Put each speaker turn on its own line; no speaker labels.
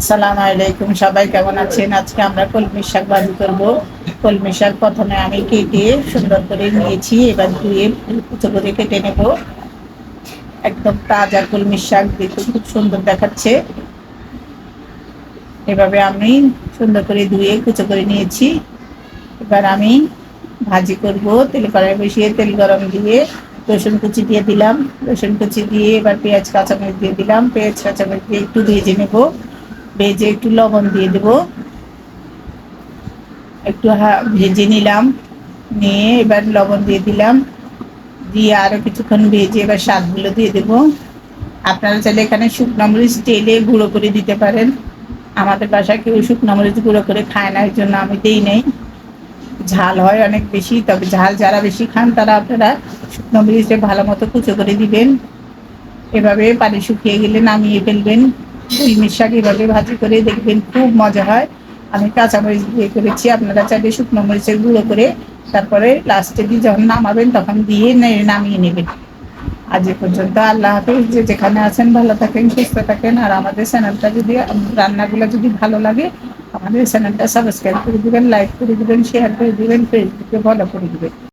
আসসালামু আলাইকুম, সবাই কেমন আছেন? আজকে আমরা কলমি শাক ভাজি করব। কলমি শাক প্রথমে আমি কেটে সুন্দর করে নিয়েছি, এবার ধুয়ে কুচো করে কেটে নেব। একদম তাজা কলমি শাক দেখতে খুব সুন্দর দেখাচ্ছে। এভাবে আমি সুন্দর করে ধুয়ে কুচো করে নিয়েছি। এবার আমি ভাজি করব, তেল কড়াই বসিয়ে তেল গরম দিয়ে রসুন কুচি দিয়ে দিলাম। রসুন কুচি দিয়ে এবার পেঁয়াজ, কাঁচামরিচ দিয়ে দিলাম। পেঁয়াজ, কাঁচামরিচ দিয়ে একটু ভেজে নেব। ভেজে একটু লবণ দিয়ে দেব। একটু ভেজে নিলাম। নিয়ে এবার লবণ দিয়ে দিলাম। দিয়ে আরও কিছুক্ষণ ভেজে এবার স্বাদগুলো দিয়ে দেব। আপনারা চাইলে এখানে শুকনো মরিচ তেলে গুঁড়ো করে দিতে পারেন। আমাদের বাসায় কেউ শুকনো মরিচ গুঁড়ো করে খায় না, এর জন্য আমি দিই নেই। ঝাল হয় অনেক বেশি, তবে ঝাল যারা বেশি খান তারা আপনারা শুকনো মরিচে ভালো মতো কুচো করে দিবেন। এভাবে পানি শুকিয়ে গেলে নামিয়ে ফেলবেন। কলমির শাক এভাবে ভাজি করে দেখবেন খুব মজা হয়। আমি কাঁচামরিচ দিয়ে করেছি, আপনারা চাইলে শুকনো মরিচের গুঁড়ো করে তারপরে লাস্টে দিয়ে যখন নামাবেন তখন দিয়ে নামিয়ে নেবেন। আজ এ পর্যন্ত আল্লাহ হাফিজ, যে যেখানে আছেন ভালো থাকেন, সুস্থ থাকেন। আর আমাদের চ্যানেলটা যদি, রান্নাগুলো যদি ভালো লাগে, আমাদের চ্যানেলটা সাবস্ক্রাইব করে দেবেন লাইক করে দিবেন শেয়ার করে দেবেন ফেসবুকে ফলো করে দিবেন।